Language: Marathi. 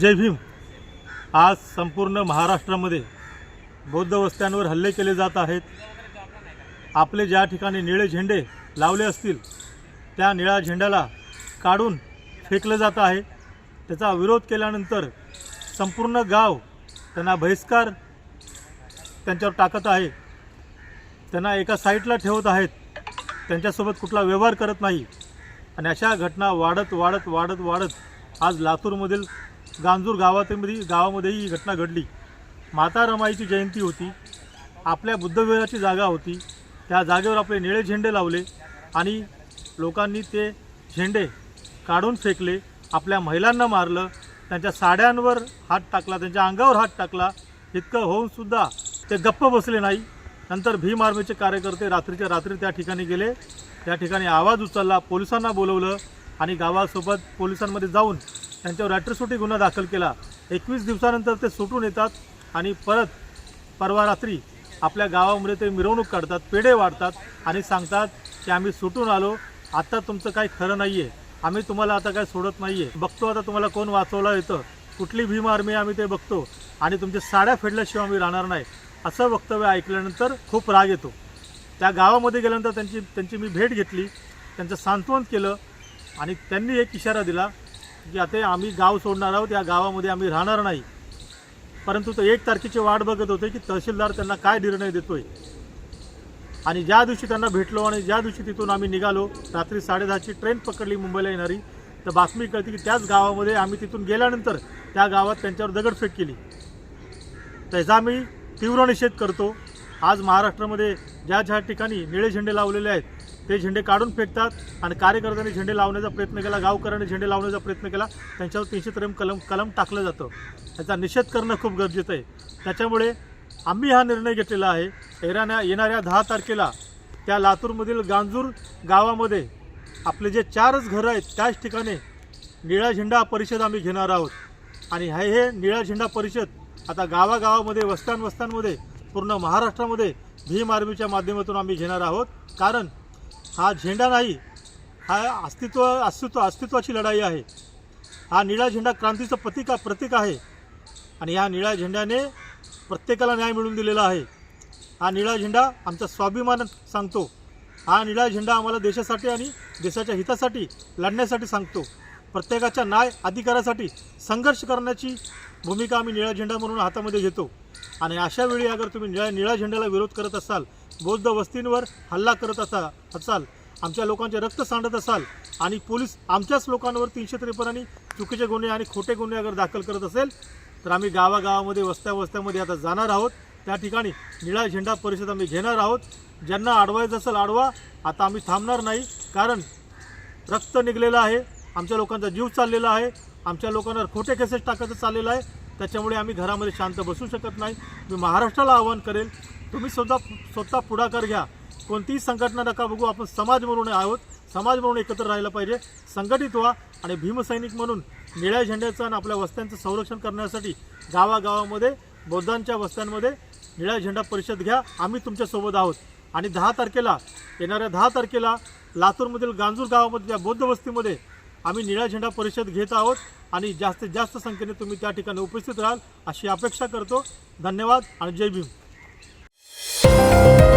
जय भीम. आज संपूर्ण महाराष्ट्रामध्ये बौद्ध वस्त्यांवर हल्ले केले जात आहेत. आपले ज्या ठिकाणी निळे झेंडे लावले असतील त्या निळ्या झेंड्याला काढून फेकलं जात आहे. त्याचा विरोध केल्यानंतर संपूर्ण गाव त्यांना बहिष्कार त्यांच्यावर टाकत आहे. त्यांना एका साईटला ठेवत आहेत. त्यांच्यासोबत कुठला व्यवहार करत नाही. आणि अशा घटना वाढत वाढत वाढत वाढत आज लातूरमधील गांजूर गावामध्ये गावामध्येही ही घटना घडली. माता रमाईची जयंती होती. आपल्या बुद्धविहाराची जागा होती. त्या जागेवर आपले निळे झेंडे लावले आणि लोकांनी ते झेंडे काढून फेकले. आपल्या महिलांना मारलं. त्यांच्या साड्यांवर हात टाकला. त्यांच्या अंगावर हात टाकला. इतकं होऊनसुद्धा ते गप्प बसले नाही. नंतर भीम आर्मीचे कार्यकर्ते रात्रीच्या रात्री त्या ठिकाणी गेले. त्या ठिकाणी आवाज उचलला. पोलिसांना बोलवलं आणि गावासोबत पोलिसांमध्ये जाऊन त्यांच्यावर रात्रीसुटी गुन्हा दाखल केला. एकवीस दिवसानंतर ते सुटून येतात आणि परत परवा रात्री आपल्या गावामध्ये ते मिरवणूक काढतात पेढे वाढतात आणि सांगतात की आम्ही सुटून आलो आता तुमचं काही खरं नाही आहे आम्ही तुम्हाला आता काय सोडत नाही आहे बघतो आता तुम्हाला कोण वाचवलं येतं कुठली भीम आर्मी आम्ही ते बघतो आणि तुमच्या साड्या फेडल्याशिवाय आम्ही राहणार नाही. असं वक्तव्य ऐकल्यानंतर खूप राग येतो. त्या गावामध्ये गेल्यानंतर त्यांची त्यांची मी भेट घेतली. त्यांचं सांत्वन केलं आणि त्यांनी एक इशारा दिला की आता आम्ही गाव सोडणार आहोत या गावामध्ये आम्ही राहणार नाही. परंतु तो एक तारखेची वाट बघत होते की तहसीलदार त्यांना काय निर्णय देतोय. आणि ज्या दिवशी त्यांना भेटलो आणि ज्या दिवशी तिथून आम्ही निघालो रात्री साडेदहाची ट्रेन पकडली मुंबईला येणारी तर बातमी कळते की त्याच गावामध्ये आम्ही तिथून गेल्यानंतर त्या गावात त्यांच्यावर दगडफेक केली. त्याचा आम्ही तीव्र निषेध करतो. आज महाराष्ट्रामध्ये ज्या ज्या ठिकाणी निळे झेंडे लावलेले आहेत ते झेंडे काढून फेकतात आणि कार्यकर्त्यांनी झेंडे लावण्याचा प्रयत्न केला गावकऱ्यांनी झेंडे लावण्याचा प्रयत्न केला त्यांच्यावर तीनशे त्रेम कलम कलम टाकलं जातं. त्याचा निषेध करणं खूप गरजेचं आहे. त्याच्यामुळे आम्ही हा निर्णय घेतलेला आहे. येणाऱ्या येणाऱ्या दहा तारखेला त्या लातूरमधील गांजूर गावामध्ये आपले जे चारच घरं आहेत त्याच ठिकाणी निळा झेंडा परिषद आम्ही घेणार आहोत. आणि हे हे निळा झेंडा परिषद आता गावागावामध्ये वस्त्यां पूर्ण महाराष्ट्रामध्ये भीम आर्मीच्या माध्यमातून आम्ही घेणार आहोत. कारण हा झेंडा नाही हा अस्तित्व अस्तित्व अस्तित्वाची लढाई आहे. हा निळा झेंडा क्रांतीचं प्रतीक प्रतीक आहे. आणि ह्या निळ्या झेंड्याने प्रत्येकाला न्याय मिळवून दिलेला आहे. हा निळा झेंडा आमचा स्वाभिमान सांगतो. हा निळा झेंडा आम्हाला देशासाठी आणि देशाच्या हितासाठी लढण्यासाठी सांगतो. प्रत्येकाच्या न्याय अधिकारासाठी संघर्ष करण्याची भूमिका आम्ही निळा झेंडा म्हणून हातामध्ये घेतो. आणि अशा वेळी अगर तुम्ही निळ्या निळा झेंड्याला विरोध करत असाल बौद्ध वस्तींवर हल्ला करत असा असाल आमच्या लोकांचे रक्त सांडत असाल आणि पोलीस आमच्याच लोकांवर तीनशे त्रेपन्न चुकीचे गुन्हे आणि खोटे गुन्हे अगर दाखल करत असेल तर आम्ही गावागावामध्ये वस्त्या वस्त्यामध्ये आता जाणार आहोत. त्या ठिकाणी निळा झेंडा परिषद आम्ही घेणार आहोत. ज्यांना अडवायचं असेल अडवा आता आम्ही थांबणार नाही कारण रक्त निघलेलं आहे आमच्या लोकांचा जीव चाललेला आहे आमच्या लोकांवर खोटे केसेस टाकायचं चाललेलं आहे. त्याच्यामुळे आम्ही घरामध्ये शांत बसू शकत नाही. मी महाराष्ट्राला आवाहन करेल तुम्ही स्वतः स्वतः पुढाकार घ्या. कोणतीही संघटना नका बघू. आपण समाज म्हणून आहोत. समाज म्हणून एकत्र राहिलं पाहिजे. संघटित व्हा आणि भीमसैनिक म्हणून निळ्या झेंड्याचं आणि आपल्या वस्त्यांचं संरक्षण करण्यासाठी गावागावामध्ये बौद्धांच्या वस्त्यांमध्ये निळ्या झेंडा परिषद घ्या. आम्ही तुमच्यासोबत आहोत. आणि दहा तारखेला येणाऱ्या दहा तारखेला लातूरमधील गांजूर गावामध्ये त्या बौद्ध वस्तीमध्ये आम्ही निळा झेंडा परिषद घेत आहोत. आणि जास्तीत जास्त संख्येने तुम्ही त्या ठिकाणी उपस्थित राहाल अशी अपेक्षा करतो. धन्यवाद आणि जय भीम. you